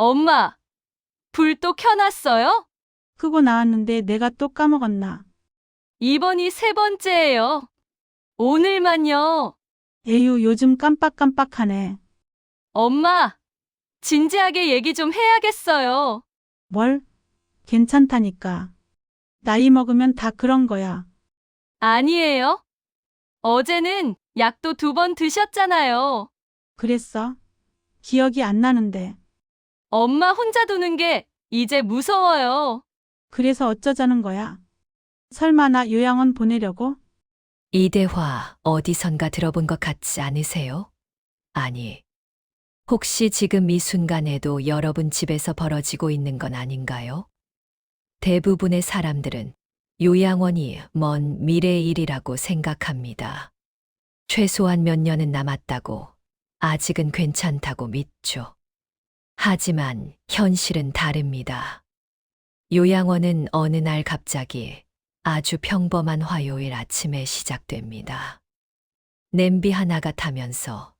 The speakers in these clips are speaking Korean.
엄마, 불 또 켜놨어요? 끄고 나왔는데 내가 또 까먹었나. 이번이 세 번째예요. 오늘만요. 에휴, 요즘 깜빡깜빡하네. 엄마, 진지하게 얘기 좀 해야겠어요. 뭘? 괜찮다니까. 나이 먹으면 다 그런 거야. 아니에요. 어제는 약도 두 번 드셨잖아요. 그랬어? 기억이 안 나는데. 엄마 혼자 두는 게 이제 무서워요. 그래서 어쩌자는 거야? 설마 나 요양원 보내려고? 이 대화 어디선가 들어본 것 같지 않으세요? 아니, 혹시 지금 이 순간에도 여러분 집에서 벌어지고 있는 건 아닌가요? 대부분의 사람들은 요양원이 먼 미래의 일이라고 생각합니다. 최소한 몇 년은 남았다고, 아직은 괜찮다고 믿죠. 하지만 현실은 다릅니다. 요양원은 어느 날 갑자기 아주 평범한 화요일 아침에 시작됩니다. 냄비 하나가 타면서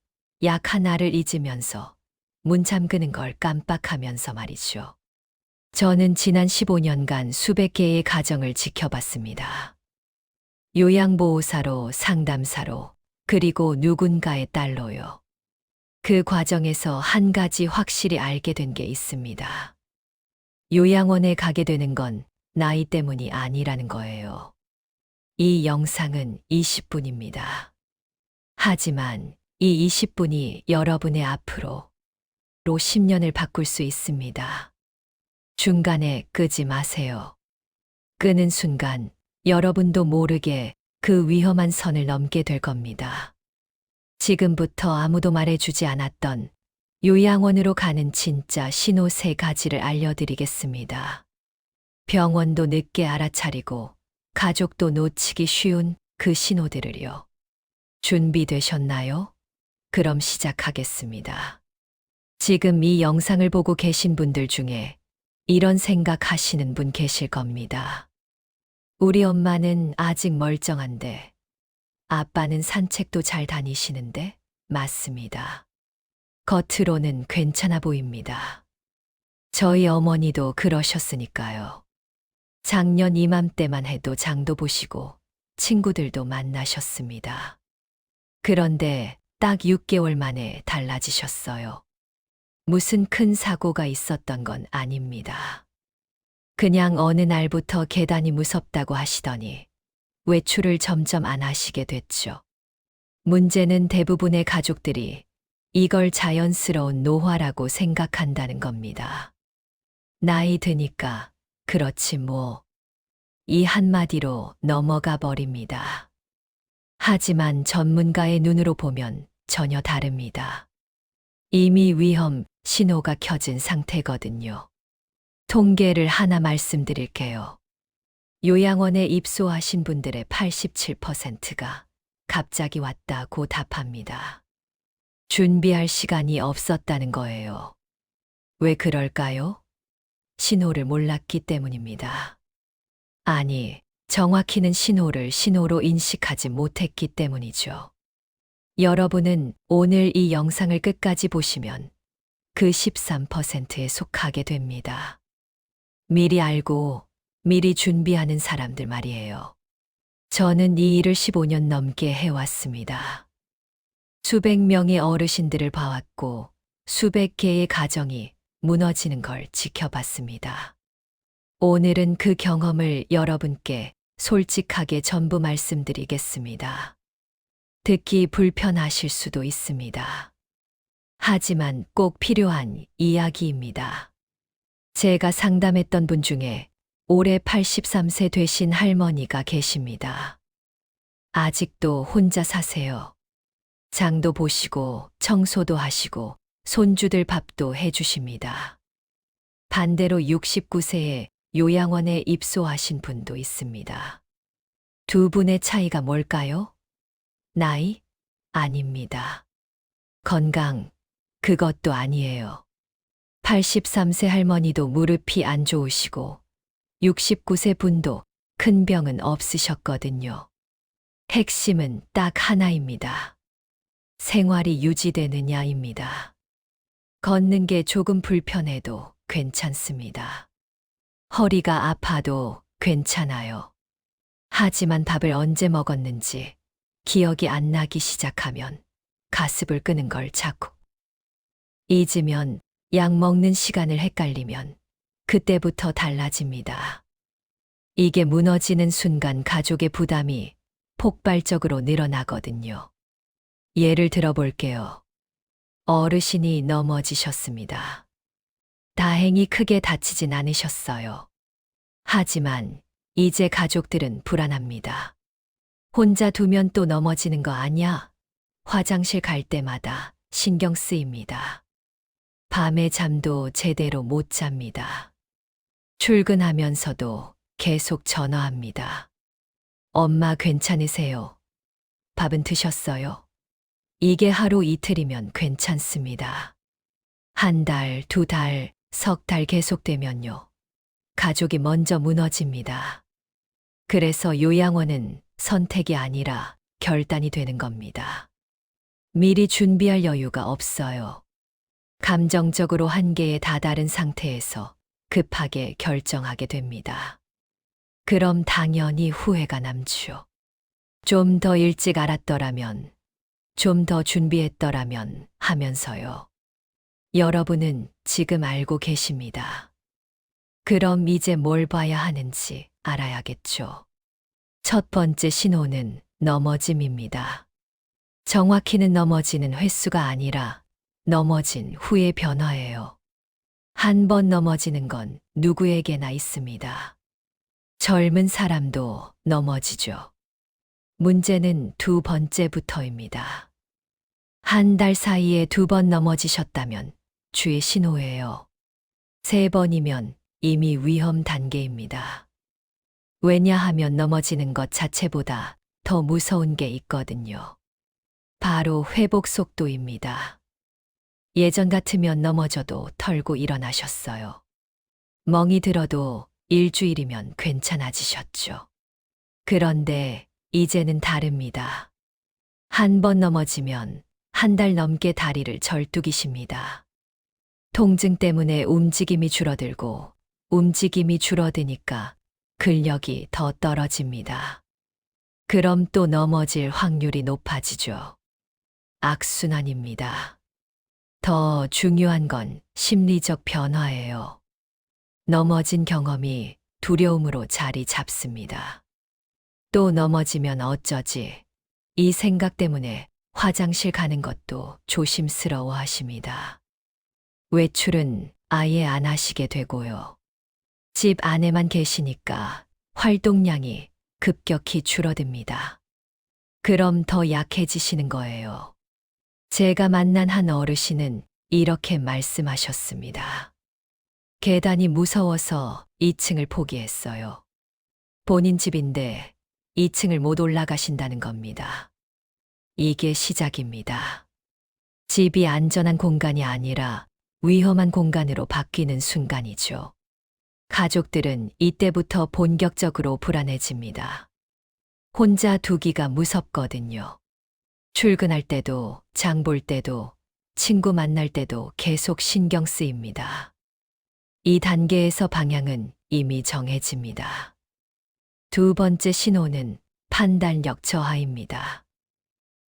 약 하나를 잊으면서 문 잠그는 걸 깜빡하면서 말이죠. 저는 지난 15년간 수백 개의 가정을 지켜봤습니다. 요양보호사로 상담사로 그리고 누군가의 딸로요. 그 과정에서 한 가지 확실히 알게 된 게 있습니다. 요양원에 가게 되는 건 나이 때문이 아니라는 거예요. 이 영상은 20분입니다. 하지만 이 20분이 여러분의 앞으로 로 10년을 바꿀 수 있습니다. 중간에 끄지 마세요. 끄는 순간 여러분도 모르게 그 위험한 선을 넘게 될 겁니다. 지금부터 아무도 말해주지 않았던 요양원으로 가는 진짜 신호 세 가지를 알려드리겠습니다. 병원도 늦게 알아차리고 가족도 놓치기 쉬운 그 신호들을요. 준비되셨나요? 그럼 시작하겠습니다. 지금 이 영상을 보고 계신 분들 중에 이런 생각 하시는 분 계실 겁니다. 우리 엄마는 아직 멀쩡한데, 아빠는 산책도 잘 다니시는데, 맞습니다. 겉으로는 괜찮아 보입니다. 저희 어머니도 그러셨으니까요. 작년 이맘때만 해도 장도 보시고 친구들도 만나셨습니다. 그런데 딱 6개월 만에 달라지셨어요. 무슨 큰 사고가 있었던 건 아닙니다. 그냥 어느 날부터 계단이 무섭다고 하시더니 외출을 점점 안 하시게 됐죠. 문제는 대부분의 가족들이 이걸 자연스러운 노화라고 생각한다는 겁니다. 나이 드니까 그렇지 뭐. 이 한마디로 넘어가 버립니다. 하지만 전문가의 눈으로 보면 전혀 다릅니다. 이미 위험 신호가 켜진 상태거든요. 통계를 하나 말씀드릴게요. 요양원에 입소하신 분들의 87%가 갑자기 왔다고 답합니다. 준비할 시간이 없었다는 거예요. 왜 그럴까요? 신호를 몰랐기 때문입니다. 아니, 정확히는 신호를 신호로 인식하지 못했기 때문이죠. 여러분은 오늘 이 영상을 끝까지 보시면 그 13%에 속하게 됩니다. 미리 알고 미리 준비하는 사람들 말이에요. 저는 이 일을 15년 넘게 해왔습니다. 수백 명의 어르신들을 봐왔고 수백 개의 가정이 무너지는 걸 지켜봤습니다. 오늘은 그 경험을 여러분께 솔직하게 전부 말씀드리겠습니다. 듣기 불편하실 수도 있습니다. 하지만 꼭 필요한 이야기입니다. 제가 상담했던 분 중에 올해 83세 되신 할머니가 계십니다. 아직도 혼자 사세요. 장도 보시고 청소도 하시고 손주들 밥도 해주십니다. 반대로 69세에 요양원에 입소하신 분도 있습니다. 두 분의 차이가 뭘까요? 나이? 아닙니다. 건강? 그것도 아니에요. 83세 할머니도 무릎이 안 좋으시고 69세 분도 큰 병은 없으셨거든요. 핵심은 딱 하나입니다. 생활이 유지되느냐입니다. 걷는 게 조금 불편해도 괜찮습니다. 허리가 아파도 괜찮아요. 하지만 밥을 언제 먹었는지 기억이 안 나기 시작하면 가습을 끄는 걸 자꾸 잊으면 약 먹는 시간을 헷갈리면 그때부터 달라집니다. 이게 무너지는 순간 가족의 부담이 폭발적으로 늘어나거든요. 예를 들어 볼게요. 어르신이 넘어지셨습니다. 다행히 크게 다치진 않으셨어요. 하지만 이제 가족들은 불안합니다. 혼자 두면 또 넘어지는 거 아냐? 화장실 갈 때마다 신경 쓰입니다. 밤에 잠도 제대로 못 잡니다. 출근하면서도 계속 전화합니다. 엄마 괜찮으세요? 밥은 드셨어요? 이게 하루 이틀이면 괜찮습니다. 한 달, 두 달, 석 달 계속되면요. 가족이 먼저 무너집니다. 그래서 요양원은 선택이 아니라 결단이 되는 겁니다. 미리 준비할 여유가 없어요. 감정적으로 한계에 다다른 상태에서 급하게 결정하게 됩니다. 그럼 당연히 후회가 남죠. 좀더 일찍 알았더라면, 좀 더 준비했더라면 하면서요. 여러분은 지금 알고 계십니다. 그럼 이제 뭘 봐야 하는지 알아야겠죠. 첫 번째 신호는 넘어짐입니다. 정확히는 넘어지는 횟수가 아니라 넘어진 후의 변화예요. 한 번 넘어지는 건 누구에게나 있습니다. 젊은 사람도 넘어지죠. 문제는 두 번째부터입니다. 한 달 사이에 두 번 넘어지셨다면 주의 신호예요. 세 번이면 이미 위험 단계입니다. 왜냐하면 넘어지는 것 자체보다 더 무서운 게 있거든요. 바로 회복 속도입니다. 예전 같으면 넘어져도 털고 일어나셨어요. 멍이 들어도 일주일이면 괜찮아지셨죠. 그런데 이제는 다릅니다. 한 번 넘어지면 한 달 넘게 다리를 절뚝이십니다. 통증 때문에 움직임이 줄어들고 움직임이 줄어드니까 근력이 더 떨어집니다. 그럼 또 넘어질 확률이 높아지죠. 악순환입니다. 더 중요한 건 심리적 변화예요. 넘어진 경험이 두려움으로 자리 잡습니다. 또 넘어지면 어쩌지? 이 생각 때문에 화장실 가는 것도 조심스러워 하십니다. 외출은 아예 안 하시게 되고요. 집 안에만 계시니까 활동량이 급격히 줄어듭니다. 그럼 더 약해지시는 거예요. 제가 만난 한 어르신은 이렇게 말씀하셨습니다. 계단이 무서워서 2층을 포기했어요. 본인 집인데 2층을 못 올라가신다는 겁니다. 이게 시작입니다. 집이 안전한 공간이 아니라 위험한 공간으로 바뀌는 순간이죠. 가족들은 이때부터 본격적으로 불안해집니다. 혼자 두기가 무섭거든요. 출근할 때도, 장 볼 때도, 친구 만날 때도 계속 신경 쓰입니다. 이 단계에서 방향은 이미 정해집니다. 두 번째 신호는 판단력 저하입니다.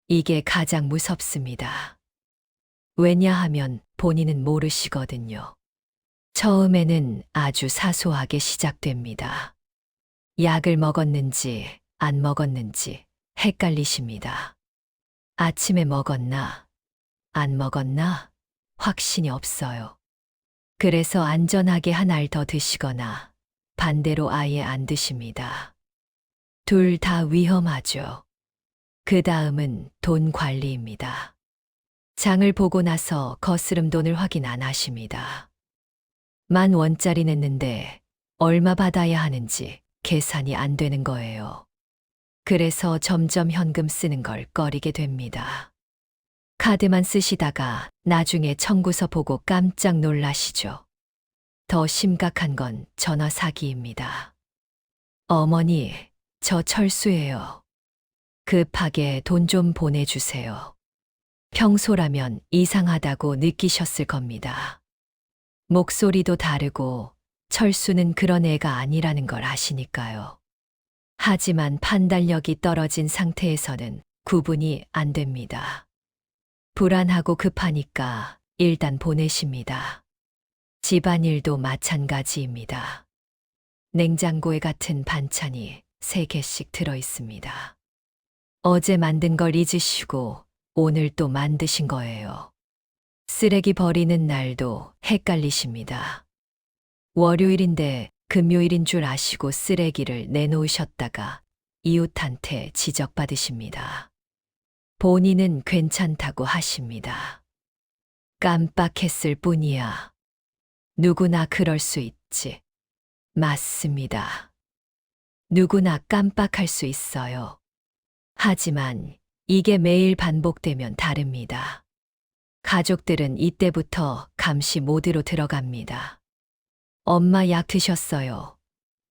이게 가장 무섭습니다. 왜냐하면 본인은 모르시거든요. 처음에는 아주 사소하게 시작됩니다. 약을 먹었는지 안 먹었는지 헷갈리십니다. 아침에 먹었나? 안 먹었나? 확신이 없어요. 그래서 안전하게 한 알 더 드시거나 반대로 아예 안 드십니다. 둘 다 위험하죠. 그 다음은 돈 관리입니다. 장을 보고 나서 거스름 돈을 확인 안 하십니다. 만 원짜리 냈는데 얼마 받아야 하는지 계산이 안 되는 거예요. 그래서 점점 현금 쓰는 걸 꺼리게 됩니다. 카드만 쓰시다가 나중에 청구서 보고 깜짝 놀라시죠. 더 심각한 건 전화 사기입니다. 어머니, 저 철수예요. 급하게 돈 좀 보내주세요. 평소라면 이상하다고 느끼셨을 겁니다. 목소리도 다르고 철수는 그런 애가 아니라는 걸 아시니까요. 하지만 판단력이 떨어진 상태에서는 구분이 안 됩니다. 불안하고 급하니까 일단 보내십니다. 집안일도 마찬가지입니다. 냉장고에 같은 반찬이 3개씩 들어 있습니다. 어제 만든 걸 잊으시고 오늘 또 만드신 거예요. 쓰레기 버리는 날도 헷갈리십니다. 월요일인데 금요일인 줄 아시고 쓰레기를 내놓으셨다가 이웃한테 지적받으십니다. 본인은 괜찮다고 하십니다. 깜빡했을 뿐이야. 누구나 그럴 수 있지. 맞습니다. 누구나 깜빡할 수 있어요. 하지만 이게 매일 반복되면 다릅니다. 가족들은 이때부터 감시 모드로 들어갑니다. 엄마 약 드셨어요?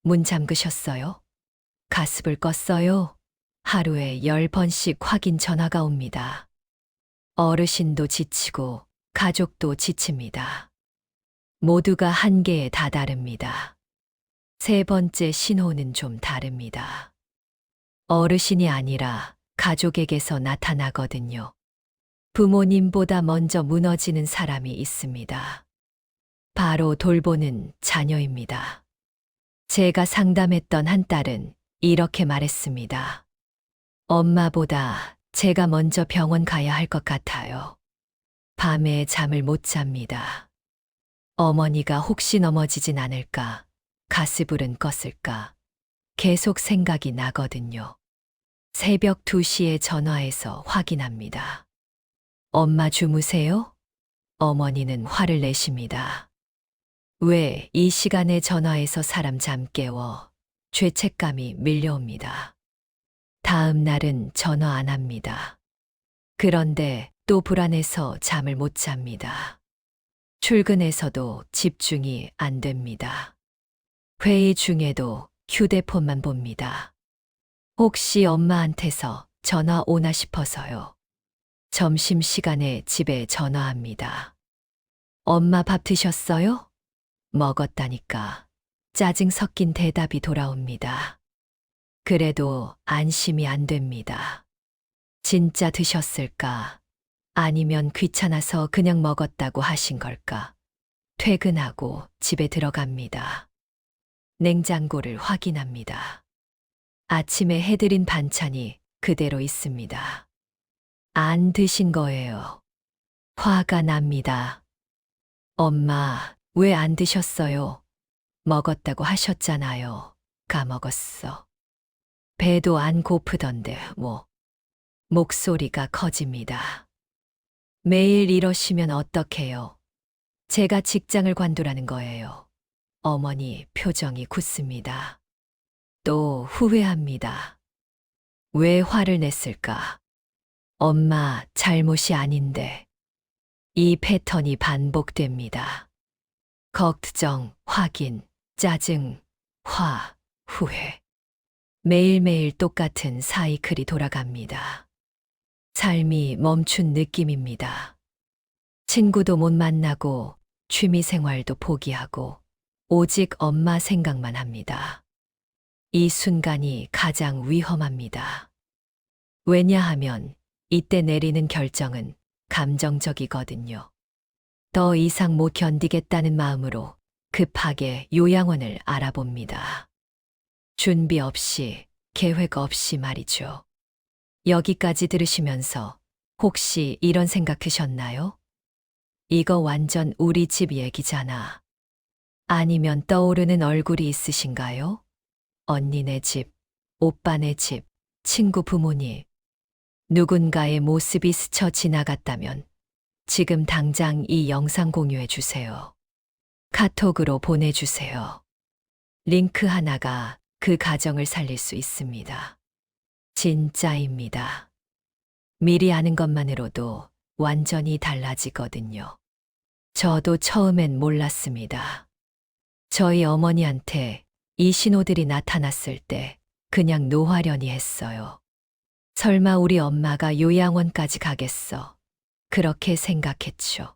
문 잠그셨어요? 가습을 껐어요? 하루에 열 번씩 확인 전화가 옵니다. 어르신도 지치고 가족도 지칩니다. 모두가 한계에 다다릅니다. 세 번째 신호는 좀 다릅니다. 어르신이 아니라 가족에게서 나타나거든요. 부모님보다 먼저 무너지는 사람이 있습니다. 바로 돌보는 자녀입니다. 제가 상담했던 한 딸은 이렇게 말했습니다. 엄마보다 제가 먼저 병원 가야 할 것 같아요. 밤에 잠을 못 잡니다. 어머니가 혹시 넘어지진 않을까, 가스불은 껐을까, 계속 생각이 나거든요. 새벽 2시에 전화해서 확인합니다. 엄마 주무세요? 어머니는 화를 내십니다. 왜 이 시간에 전화해서 사람 잠 깨워 죄책감이 밀려옵니다. 다음 날은 전화 안 합니다. 그런데 또 불안해서 잠을 못 잡니다. 출근해서도 집중이 안 됩니다. 회의 중에도 휴대폰만 봅니다. 혹시 엄마한테서 전화 오나 싶어서요. 점심시간에 집에 전화합니다. 엄마 밥 드셨어요? 먹었다니까. 짜증 섞인 대답이 돌아옵니다. 그래도 안심이 안 됩니다. 진짜 드셨을까? 아니면 귀찮아서 그냥 먹었다고 하신 걸까? 퇴근하고 집에 들어갑니다. 냉장고를 확인합니다. 아침에 해드린 반찬이 그대로 있습니다. 안 드신 거예요. 화가 납니다. 엄마, 왜 안 드셨어요? 먹었다고 하셨잖아요. 까먹었어. 배도 안 고프던데, 뭐. 목소리가 커집니다. 매일 이러시면 어떡해요? 제가 직장을 관두라는 거예요. 어머니 표정이 굳습니다. 또 후회합니다. 왜 화를 냈을까? 엄마 잘못이 아닌데. 이 패턴이 반복됩니다. 걱정, 확인, 짜증, 화, 후회. 매일매일 똑같은 사이클이 돌아갑니다. 삶이 멈춘 느낌입니다. 친구도 못 만나고 취미 생활도 포기하고 오직 엄마 생각만 합니다. 이 순간이 가장 위험합니다. 왜냐하면 이때 내리는 결정은 감정적이거든요. 더 이상 못 견디겠다는 마음으로 급하게 요양원을 알아봅니다. 준비 없이, 계획 없이 말이죠. 여기까지 들으시면서 혹시 이런 생각 드셨나요? 이거 완전 우리 집 얘기잖아. 아니면 떠오르는 얼굴이 있으신가요? 언니네 집, 오빠네 집, 친구 부모님. 누군가의 모습이 스쳐 지나갔다면 지금 당장 이 영상 공유해 주세요. 카톡으로 보내주세요. 링크 하나가 그 가정을 살릴 수 있습니다. 진짜입니다. 미리 아는 것만으로도 완전히 달라지거든요. 저도 처음엔 몰랐습니다. 저희 어머니한테 이 신호들이 나타났을 때 그냥 노화련이 했어요. 설마 우리 엄마가 요양원까지 가겠어. 그렇게 생각했죠.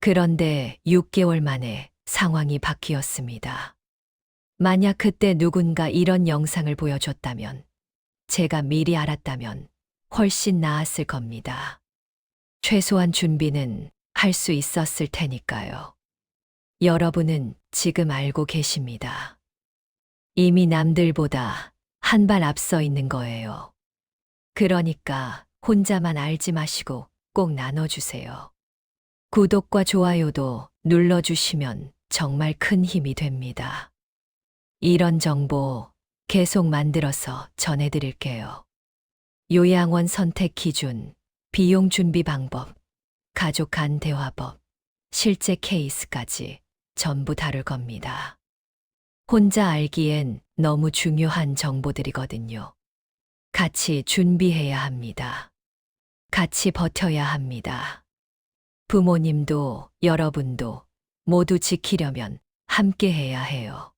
그런데 6개월 만에 상황이 바뀌었습니다. 만약 그때 누군가 이런 영상을 보여줬다면, 제가 미리 알았다면 훨씬 나았을 겁니다. 최소한 준비는 할 수 있었을 테니까요. 여러분은 지금 알고 계십니다. 이미 남들보다 한 발 앞서 있는 거예요. 그러니까 혼자만 알지 마시고 꼭 나눠주세요. 구독과 좋아요도 눌러주시면 정말 큰 힘이 됩니다. 이런 정보 계속 만들어서 전해드릴게요. 요양원 선택 기준, 비용 준비 방법, 가족 간 대화법, 실제 케이스까지 전부 다룰 겁니다. 혼자 알기엔 너무 중요한 정보들이거든요. 같이 준비해야 합니다. 같이 버텨야 합니다. 부모님도 여러분도 모두 지키려면 함께 해야 해요.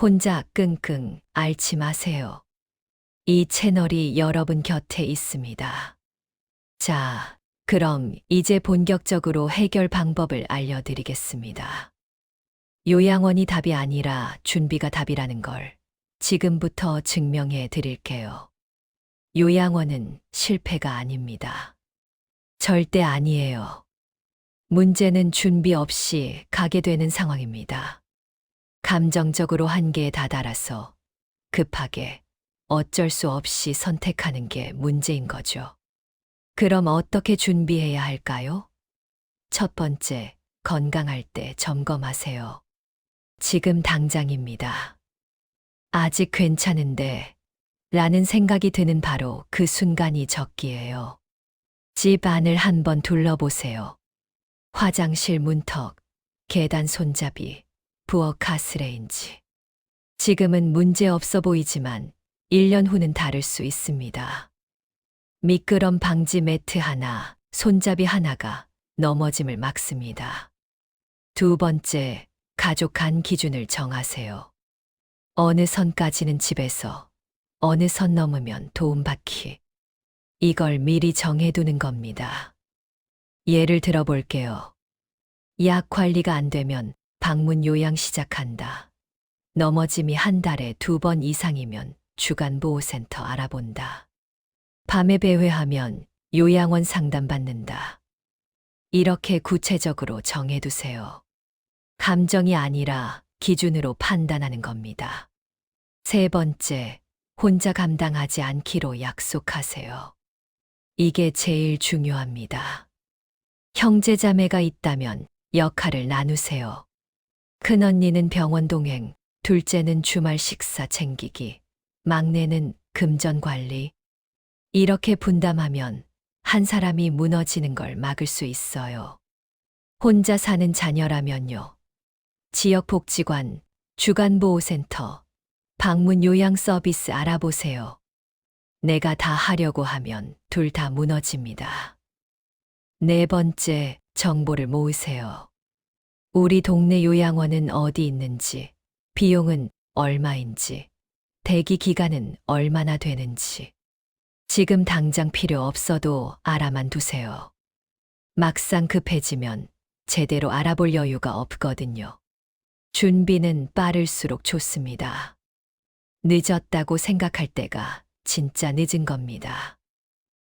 혼자 끙끙 앓지 마세요. 이 채널이 여러분 곁에 있습니다. 자, 그럼 이제 본격적으로 해결 방법을 알려드리겠습니다. 요양원이 답이 아니라 준비가 답이라는 걸 지금부터 증명해 드릴게요. 요양원은 실패가 아닙니다. 절대 아니에요. 문제는 준비 없이 가게 되는 상황입니다. 감정적으로 한계에 다다라서 급하게 어쩔 수 없이 선택하는 게 문제인 거죠. 그럼 어떻게 준비해야 할까요? 첫 번째, 건강할 때 점검하세요. 지금 당장입니다. 아직 괜찮은데, 라는 생각이 드는 바로 그 순간이 적기예요. 집 안을 한번 둘러보세요. 화장실 문턱, 계단 손잡이, 부엌 가스레인지. 지금은 문제 없어 보이지만 1년 후는 다를 수 있습니다. 미끄럼 방지 매트 하나, 손잡이 하나가 넘어짐을 막습니다. 두 번째, 가족 간 기준을 정하세요. 어느 선까지는 집에서, 어느 선 넘으면 도움받기. 이걸 미리 정해두는 겁니다. 예를 들어 볼게요. 약 관리가 안 되면 방문 요양 시작한다. 넘어짐이 한 달에 두 번 이상이면 주간 보호센터 알아본다. 밤에 배회하면 요양원 상담받는다. 이렇게 구체적으로 정해두세요. 감정이 아니라 기준으로 판단하는 겁니다. 세 번째, 혼자 감당하지 않기로 약속하세요. 이게 제일 중요합니다. 형제자매가 있다면 역할을 나누세요. 큰언니는 병원 동행, 둘째는 주말 식사 챙기기, 막내는 금전 관리. 이렇게 분담하면 한 사람이 무너지는 걸 막을 수 있어요. 혼자 사는 자녀라면요. 지역복지관, 주간보호센터, 방문 요양 서비스 알아보세요. 내가 다 하려고 하면 둘 다 무너집니다. 네 번째, 정보를 모으세요. 우리 동네 요양원은 어디 있는지, 비용은 얼마인지, 대기 기간은 얼마나 되는지. 지금 당장 필요 없어도 알아만 두세요. 막상 급해지면 제대로 알아볼 여유가 없거든요. 준비는 빠를수록 좋습니다. 늦었다고 생각할 때가 진짜 늦은 겁니다.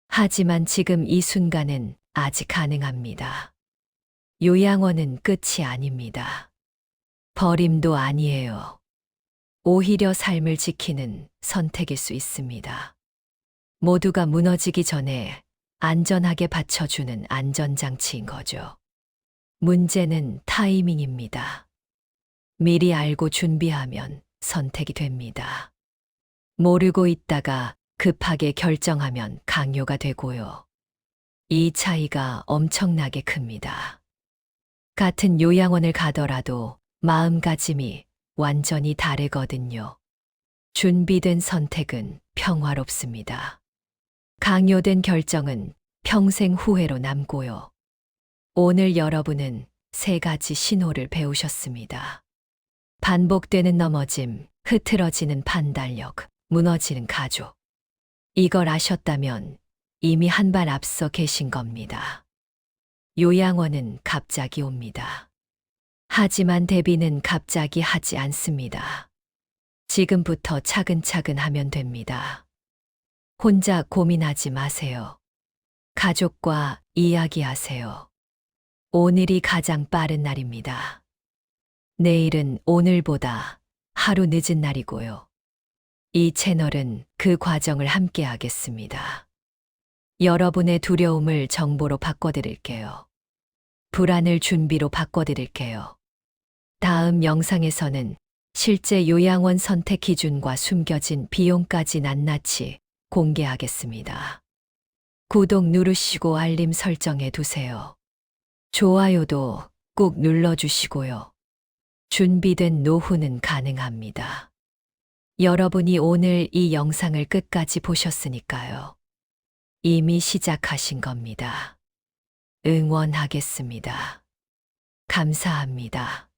하지만 지금 이 순간은 아직 가능합니다. 요양원은 끝이 아닙니다. 버림도 아니에요. 오히려 삶을 지키는 선택일 수 있습니다. 모두가 무너지기 전에 안전하게 받쳐주는 안전장치인 거죠. 문제는 타이밍입니다. 미리 알고 준비하면 선택이 됩니다. 모르고 있다가 급하게 결정하면 강요가 되고요. 이 차이가 엄청나게 큽니다. 같은 요양원을 가더라도 마음가짐이 완전히 다르거든요. 준비된 선택은 평화롭습니다. 강요된 결정은 평생 후회로 남고요. 오늘 여러분은 세 가지 신호를 배우셨습니다. 반복되는 넘어짐, 흐트러지는 판단력, 무너지는 가족. 이걸 아셨다면 이미 한 발 앞서 계신 겁니다. 요양원은 갑자기 옵니다. 하지만 데비는 갑자기 하지 않습니다. 지금부터 차근차근 하면 됩니다. 혼자 고민하지 마세요. 가족과 이야기하세요. 오늘이 가장 빠른 날입니다. 내일은 오늘보다 하루 늦은 날이고요. 이 채널은 그 과정을 함께 하겠습니다. 여러분의 두려움을 정보로 바꿔드릴게요. 불안을 준비로 바꿔드릴게요. 다음 영상에서는 실제 요양원 선택 기준과 숨겨진 비용까지 낱낱이 공개하겠습니다. 구독 누르시고 알림 설정해 두세요. 좋아요도 꾹 눌러주시고요. 준비된 노후는 가능합니다. 여러분이 오늘 이 영상을 끝까지 보셨으니까요. 이미 시작하신 겁니다. 응원하겠습니다. 감사합니다.